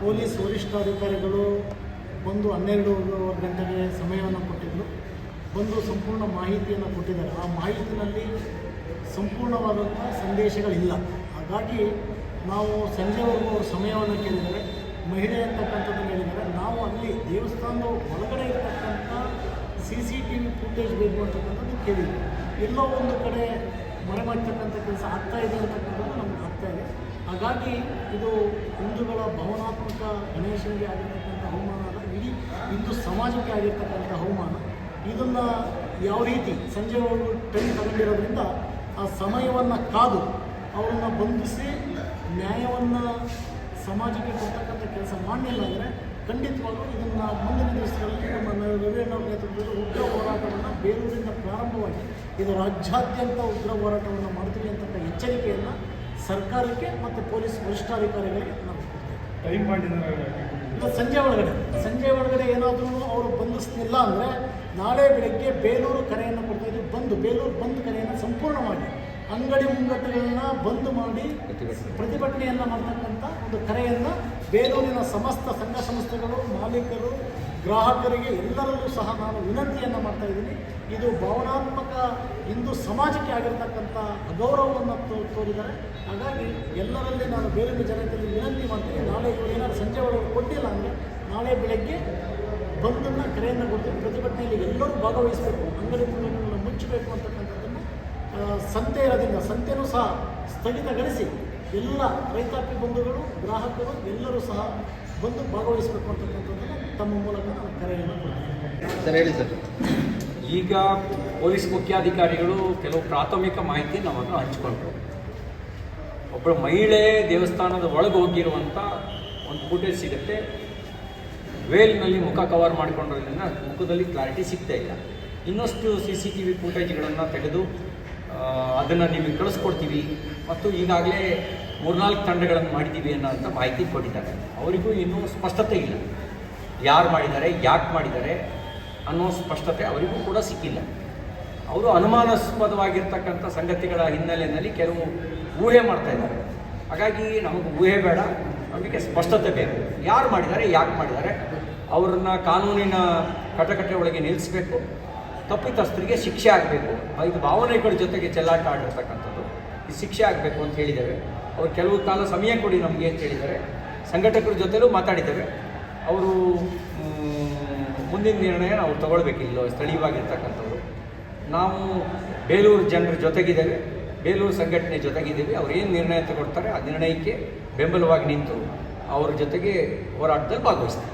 Police ವರಿಷ್ಠಾಧಿಕಾರಿಗಳು ಬಂದು ಹನ್ನೆರಡು ಗಂಟೆಗೆ ಸಮಯವನ್ನು ಕೊಟ್ಟಿದ್ದರು ಬಂದು ಸಂಪೂರ್ಣ ಮಾಹಿತಿಯನ್ನು ಕೊಟ್ಟಿದ್ದಾರೆ. ಆ ಮಾಹಿತಿನಲ್ಲಿ ಸಂಪೂರ್ಣವಾದಂಥ ಸಂದೇಶಗಳಿಲ್ಲ. ಹಾಗಾಗಿ ನಾವು ಸಂಜೆವರೆಗೂ ಅವರು ಸಮಯವನ್ನು ಕೇಳಿದರೆ ಮಹಿಳೆ ಅಂತಕ್ಕಂಥದ್ದು ಹೇಳಿದರೆ ನಾವು ಅಲ್ಲಿ ದೇವಸ್ಥಾನದ ಒಳಗಡೆ C C T V footage ಬೇಕು ಅಂತಕ್ಕಂಥದ್ದು ಕೇಳಿದ್ವಿ. ಎಲ್ಲೋ ಒಂದು ಕಡೆ ಮರೆಮಾಡ್ತಕ್ಕಂಥ ಕೆಲಸ ಆಗ್ತಾ ಇದೆ ಅಂತಕ್ಕಂಥದ್ದು ನಮ್ಗೆ ಆಗ್ತಾ ಇದೆ. ಹಾಗಾಗಿ ಇದು ಹಿಂದೂಗಳ ಭಾವನಾತ್ಮಕ ಗಣೇಶನಿಗೆ ಆಗಿರ್ತಕ್ಕಂಥ ಅವಮಾನ ಅಲ್ಲ, ಇಡೀ ಹಿಂದೂ ಸಮಾಜಕ್ಕೆ ಆಗಿರ್ತಕ್ಕಂಥ ಅವಮಾನ. ಇದನ್ನು ಯಾವ ರೀತಿ ಸಂಜೆವರೆಗೂ ಟೈಮ್ ತಗೊಂಡಿರೋದ್ರಿಂದ ಆ ಸಮಯವನ್ನು ಕಾದು ಅವರನ್ನು ಬಂಧಿಸಿ ನ್ಯಾಯವನ್ನು ಸಮಾಜಕ್ಕೆ ಕೊಡ್ತಕ್ಕಂಥ ಕೆಲಸ ಮಾಡಲಿಲ್ಲ ಅಂದರೆ ಖಂಡಿತವಾಗ್ಲೂ ಇದನ್ನು ಮುಂದಿನ ದಿವಸಗಳಲ್ಲಿ ನಮ್ಮ ರವಿಯಣ್ಣವ್ರ ನೇತೃತ್ವದಲ್ಲಿ ಉಗ್ರ ಹೋರಾಟವನ್ನು ಬೇಲೂರಿಂದ ಪ್ರಾರಂಭವಾಗಿ ಇದು ರಾಜ್ಯಾದ್ಯಂತ ಉಗ್ರ ಹೋರಾಟವನ್ನು ಮಾಡ್ತೀವಿ ಅಂತಕ್ಕಂಥ ಎಚ್ಚರಿಕೆಯನ್ನು ಸರ್ಕಾರಕ್ಕೆ ಮತ್ತು ಪೊಲೀಸ್ ವರಿಷ್ಠಾಧಿಕಾರಿಗಳಿಗೆ ನಾವು ಮಾಡಿದ್ದಾರೆ ಸಂಜೆ ಒಳಗಡೆ. ಸಂಜೆ ಒಳಗಡೆ ಏನಾದರೂ ಅವರು ಬಂಧಿಸ್ತಿಲ್ಲ ಅಂದರೆ ನಾಳೆ ಬೆಳಗ್ಗೆ ಬೇಲೂರು ಕರೆಯನ್ನು ಕೊಡ್ತಾ ಇದ್ದೀವಿ. ಬಂದು ಬೇಲೂರು ಬಂದು ಕರೆಯನ್ನು ಸಂಪೂರ್ಣವಾಗಿ ಅಂಗಡಿ ಮುಂಗಟ್ಟುಗಳನ್ನ ಬಂದ್ ಮಾಡಿ ಪ್ರತಿಭಟನೆಯನ್ನು ಮಾಡ್ತಕ್ಕಂಥ ಒಂದು ಕರೆಯನ್ನು ಬೇಲೂರಿನ ಸಮಸ್ತ ಸಂಘ ಸಂಸ್ಥೆಗಳು ಮಾಲೀಕರು ಗ್ರಾಹಕರಿಗೆ ಎಲ್ಲರಲ್ಲೂ ಸಹ ನಾನು ವಿನಂತಿಯನ್ನು ಮಾಡ್ತಾ ಇದ್ದೀನಿ. ಇದು ಭಾವನಾತ್ಮಕ ಹಿಂದೂ ಸಮಾಜಕ್ಕೆ ಆಗಿರ್ತಕ್ಕಂಥ ಅಗೌರವವನ್ನು ತೋರಿದರೆ ತೋರಿದ್ದಾರೆ. ಹಾಗಾಗಿ ಎಲ್ಲರಲ್ಲಿ ನಾನು ಬೇಲೂರಿನ ಜನತೆಯಲ್ಲಿ ವಿನಂತಿ ಮಾಡ್ತೀನಿ. ನಾಳೆ ಏನಾದ್ರು ಸಂಜೆ ಒಳಗೆ ಕೊಟ್ಟಿಲ್ಲ ಅಂದರೆ ನಾಳೆ ಬೆಳಗ್ಗೆ ಬಂದನ್ನು ಕರೆಯನ್ನು ಕೊಡ್ತೀವಿ ಪ್ರತಿಭಟನೆಯಲ್ಲಿ ಎಲ್ಲರೂ ಭಾಗವಹಿಸಬೇಕು ಅಂಗಡಿ ಮುಂಗಟ್ಟುಗಳನ್ನು ಮುಚ್ಚಬೇಕು ಅಂತಕ್ಕಂಥದ್ದನ್ನು ಆ, ಸಂತೆ ಇರೋದ್ರಿಂದ ಸಂತೆನೂ ಸಹ ಸ್ಥಗಿತಗೊಳಿಸಿ ಎಲ್ಲ ರೈತಾಪಿ ಬಂಧುಗಳು ಗ್ರಾಹಕರು ಎಲ್ಲರೂ ಸಹ ಬಂದು ಭಾಗವಹಿಸಬೇಕು ಅಂತಕ್ಕಂಥದ್ದನ್ನು ತಮ್ಮ ಮೂಲಕ ನಾನು ಕರೆಯನ್ನು ಕೊಡ್ತೀನಿ. ಸರ್ ಹೇಳಿ ಸರ್. ಈಗ ಪೊಲೀಸ್ ಮುಖ್ಯಾಧಿಕಾರಿಗಳು ಕೆಲವು ಪ್ರಾಥಮಿಕ ಮಾಹಿತಿ ನಮ್ಮ ಹತ್ರ ಹಂಚಿಕೊಂಡ್ರು ಒಬ್ಬಳು ಮಹಿಳೆ ದೇವಸ್ಥಾನದ ಒಳಗೆ ಹೋಗಿರುವಂಥ ಒಂದು ಫುಟೇಜ್ ಸಿಗುತ್ತೆ. ವೇಲ್ನಲ್ಲಿ ಮುಖ ಕವರ್ ಮಾಡಿಕೊಂಡಿರೋದ್ರಿಂದ ಮುಖದಲ್ಲಿ ಕ್ಲಾರಿಟಿ ಸಿಗ್ತಾ ಇಲ್ಲ. ಇನ್ನಷ್ಟು ಸಿ ಸಿ ಟಿ ವಿ ಫುಟೇಜ್ಗಳನ್ನು ತೆಗೆದು ಅದನ್ನು ನಿಮಗೆ ಕಳಿಸ್ಕೊಡ್ತೀವಿ. ಮತ್ತು ಈಗಾಗಲೇ ಮೂರ್ನಾಲ್ಕು ತಂಡಗಳನ್ನು ಮಾಡಿದ್ದೀವಿ ಅನ್ನೋಂಥ ಮಾಹಿತಿ ಕೊಟ್ಟಿದ್ದಾರೆ. ಅವರಿಗೂ ಇನ್ನೂ ಸ್ಪಷ್ಟತೆ ಇಲ್ಲ. ಯಾರು ಮಾಡಿದ್ದಾರೆ, ಯಾಕೆ ಮಾಡಿದ್ದಾರೆ ಅನ್ನೋ ಸ್ಪಷ್ಟತೆ ಅವರಿಗೂ ಕೂಡ ಸಿಕ್ಕಿಲ್ಲ. ಅವರು ಅನುಮಾನಾಸ್ಪದವಾಗಿರ್ತಕ್ಕಂಥ ಸಂಗತಿಗಳ ಹಿನ್ನೆಲೆಯಲ್ಲಿ ಕೆಲವು ಊಹೆ ಮಾಡ್ತಾ ಇದ್ದಾರೆ. ಹಾಗಾಗಿ ನಮಗೆ ಊಹೆ ಬೇಡ, ನಮಗೆ ಸ್ಪಷ್ಟತೆ ಬೇಕು. ಯಾರು ಮಾಡಿದ್ದಾರೆ, ಯಾಕೆ ಮಾಡಿದ್ದಾರೆ, ಅವರನ್ನು ಕಾನೂನಿನ ಕಟಕಟೆ ಒಳಗೆ ನಿಲ್ಲಿಸಬೇಕು ತಪ್ಪಿತಸ್ಥರಿಗೆ ಶಿಕ್ಷೆ ಆಗಬೇಕು. ಐದು ಭಾವನೆಗಳ ಜೊತೆಗೆ ಚೆಲ್ಲಾಟ ಆಡಿರ್ತಕ್ಕಂಥದ್ದು. ಈ ಶಿಕ್ಷೆ ಆಗಬೇಕು ಅಂತ ಹೇಳಿದ್ದೇವೆ ಅವರು ಕೆಲವು ಕಾಲ ಸಮಯ ಕೊಡಿ ನಮಗೆ ಅಂತ ಹೇಳಿದ್ದಾರೆ. ಸಂಘಟಕರ ಜೊತೆಲೂ ಮಾತಾಡಿದ್ದೇವೆ. ಅವರು ಮುಂದಿನ ನಿರ್ಣಯ ನಾವು ತಗೊಳ್ಬೇಕಿಲ್ಲ ಸ್ಥಳೀಯವಾಗಿರ್ತಕ್ಕಂಥವ್ರು. ನಾವು ಬೇಲೂರು ಜನರ ಜೊತೆಗಿದ್ದೇವೆ. ಬೇಲೂರು ಸಂಘಟನೆ ಜೊತೆಗಿದ್ದೇವೆ. ಅವ್ರು ಏನು ನಿರ್ಣಯ ತಗೊಳ್ತಾರೆ, ಆ ನಿರ್ಣಯಕ್ಕೆ ಬೆಂಬಲವಾಗಿ ನಿಂತು ಅವ್ರ ಜೊತೆಗೆ ಹೋರಾಟದಲ್ಲಿ ಭಾಗವಹಿಸ್ತಾರೆ.